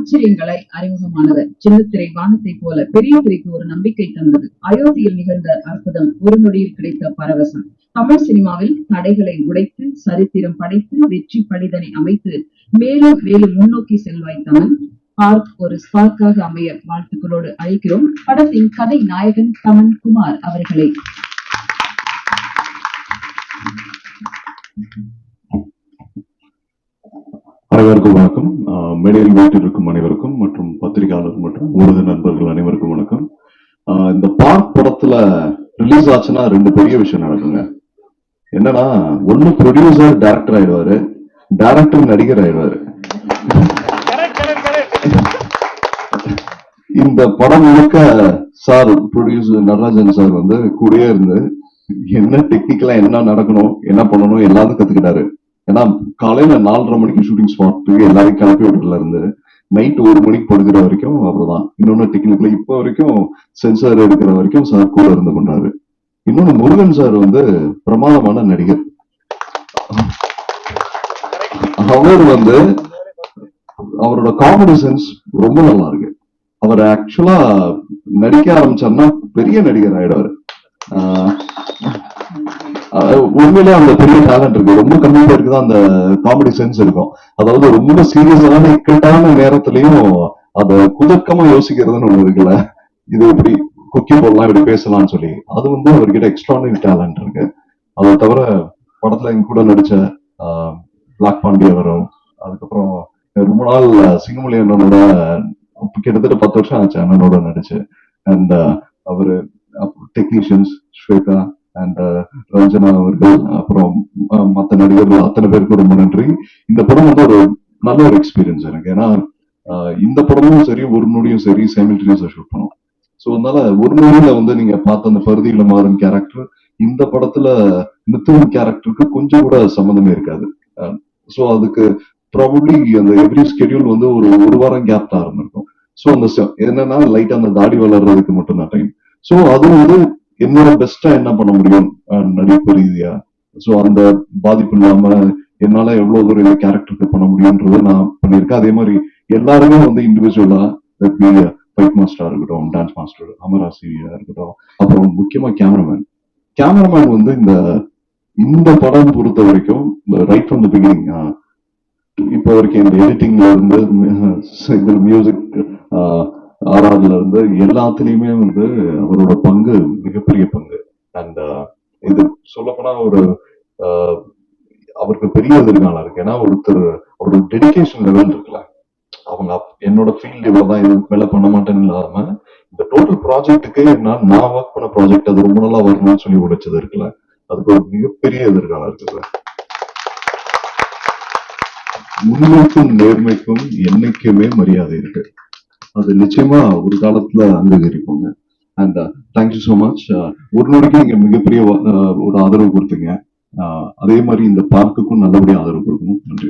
ஆச்சரியங்களை அறிமுகமானவர் சின்னத்திரை வானத்தை போல பெரிய திரைக்கு ஒரு நம்பிக்கை தந்தது. அயோத்தியில் நிகழ்ந்த அற்புதம் ஒரு நொடியில் கிடைத்த பரவசம். தமிழ் சினிமாவில் தடைகளை உடைத்து சரித்திரம் படைத்து வெற்றி படிதனை அமைத்து மேலும் மேலும் முன்னோக்கி செல்வாய் தமிழ். பார்க் ஒரு ஸ்பார்க்காக அமைய வாழ்த்துக்களோடு அழைக்கிறோம். படத்தின் கதை நாயகன் தமன் குமார் அவர்களை. அனைவருக்கும் வணக்கம். மேடையில் வீட்டில் இருக்கும் அனைவருக்கும் மற்றும் பத்திரிகையாளர் மற்றும் ஊடக நண்பர்கள் அனைவருக்கும் வணக்கம். ஆஹ் இந்த பார்க் படத்துல ரிலீஸ் ஆச்சுன்னா ரெண்டு பெரிய விஷயம் நடக்குங்க. என்னன்னா ஒண்ணு ப்ரொடியூசர் டேரக்டர் ஆயிடுவாரு டேரக்டர் நடிகர் ஆயிடுவாரு. இந்த படம் முழுக்க சார் ப்ரொடியூசர் நடராஜன் சார் வந்து கூடயே இருந்து என்ன டெக்னிக்கலா என்ன நடக்கணும் என்ன பண்ணணும் எல்லாத்தையும் கத்துக்கிட்டாரு. ஏன்னா காலையில நாலரை மணிக்கு ஷூட்டிங் ஸ்பாட்டுக்கு எல்லாரையும் கிளப்பி விட்டுல இருந்து நைட் ஒரு மணிக்கு படுக்கிற வரைக்கும் அவர்தான். இன்னொன்னு டெக்னிக்கலா இப்ப வரைக்கும் சென்சார் எடுக்கிற வரைக்கும் சார் கூட இருந்து பண்றாரு. இன்னொன்னு முருகன் சார் வந்து பிரமாதமான நடிகர். அவர் வந்து அவரோட காமெடி சென்ஸ் ரொம்ப நல்லா இருக்கு. அவர் ஆக்சுவலா நடிக்க ஆரம்பிச்சார்னா பெரிய நடிகர் ஆயிடுவாரு. ஆஹ் உண்மையிலே அந்த பெரிய டேலண்ட் இருக்கு. ரொம்ப கம்மி பேருக்கு தான் அந்த காமெடி சென்ஸ் இருக்கும். அதாவது ரொம்ப சீரியஸான இக்கட்டான நேரத்திலையும் அத குதக்கமா யோசிக்கிறதுன்னு ஒண்ணு இருக்குல்ல. இது இப்படி குக்கி போடலாம் இப்படி பேசலாம்னு சொல்லி. அது வந்து அவர்கிட்ட எக்ஸ்ட்ரானரி டேலண்ட் இருக்கு. அதை தவிர படத்துல எங்க கூட நடிச்ச ஆஹ், பிளாக் பாண்டிய அவரும் அதுக்கப்புறம் ரொம்ப நாள் சிங்கமொழி அண்ணனோட கிட்டத்தட்ட பத்து வருஷம் ஆச்சு அண்ணனோட நடிச்சு. அண்ட் அவரு technicians Shweta and uh, Ranjana அவர்கள் அப்புறம் மற்ற மத்த நடிகர்கள் அத்தனை பேருக்கு ரொம்ப நன்றி. இந்த படம் வந்து ஒரு நல்ல ஒரு எக்ஸ்பீரியன்ஸ் எனக்கு. ஏன்னா இந்த படமும் சரி ஒரு நொடியும் சரி சைமில்டேனியஸா ஷூட் பண்ணோம் ஸோ அதனால ஒரு நொடியில வந்து நீங்க பார்த்த அந்த பருதியில மாறும் கேரக்டர் இந்த படத்துல மித்துவன் கேரக்டருக்கு கொஞ்சம் கூட சம்மந்தமே இருக்காது. ஸோ அதுக்கு ப்ராபப்ளி அந்த எவ்ரி ஸ்கெடியூல் வந்து ஒரு ஒரு வாரம் கேப் தான் இருந்திருக்கும். ஸோ அந்த என்னன்னா லைட்டா அந்த தாடி வளர்றதுக்கு மட்டும் தான் டைம் ஸோ அது வந்து என்னோட பெஸ்டா என்ன பண்ண முடியும்? நடிப்பு ரீதியா. ஸோ அந்த பாதிப்பு இல்லாம என்னால எவ்வளவு தூரம் இந்த கேரக்டருக்கு பண்ண முடியும்ன்றதை நான் பண்ணியிருக்கேன். அதே மாதிரி எல்லாருமே வந்து இண்டிவிஜுவலா ஃபைட் மாஸ்டரா இருக்கட்டும் டான்ஸ் மாஸ்டர் அமராசியா இருக்கட்டும் அப்புறம் முக்கியமா கேமராமேன் கேமராமேன் வந்து இந்த இந்த படம் பொறுத்த வரைக்கும் ரைட் ஃப்ரம் த பிகினிங் இப்போ வரைக்கும் இந்த எடிட்டிங்ல இருந்து இந்த மியூசிக் ஆறாவதுல இருந்து எல்லாத்துலயுமே வந்து அவரோட பங்கு மிகப்பெரிய பங்கு. அண்ட் uh, இது சொல்லப்போனா ஒரு uh, அவருக்கு பெரிய எதிர்காலம் இருக்கு. ஏன்னா ஒருத்தர் அவரோட டெடிகேஷன் லெவல் இருக்குல்ல. அவங்க என்னோட ஃபீல்டு இவ்வளவுதான் இது மேல பண்ண மாட்டேன்னு இல்லாம இந்த டோட்டல் ப்ராஜெக்ட்டுக்கு நான் நான் ஒர்க் பண்ண ப்ராஜெக்ட் அது ரொம்ப நல்லா வரணும்னு சொல்லி உடைச்சது இருக்குல்ல. அதுக்கு ஒரு மிகப்பெரிய எதிர்காலம் இருக்குது உண்மைக்கும் நேர்மைக்கும் என்னைக்குமே மரியாதை இருக்கு. அது நிச்சயமா ஒரு காலத்துல அங்கீகரிப்போங்க. And thank you so much ஒரு நொடிக்கு நீங்க மிகப்பெரிய அஹ், ஒரு ஆதரவு கொடுத்தீங்க. Uh, அதே மாதிரி இந்த பார்க்குக்கும் நல்லபடியா ஆதரவு கொடுக்கணும். நன்றி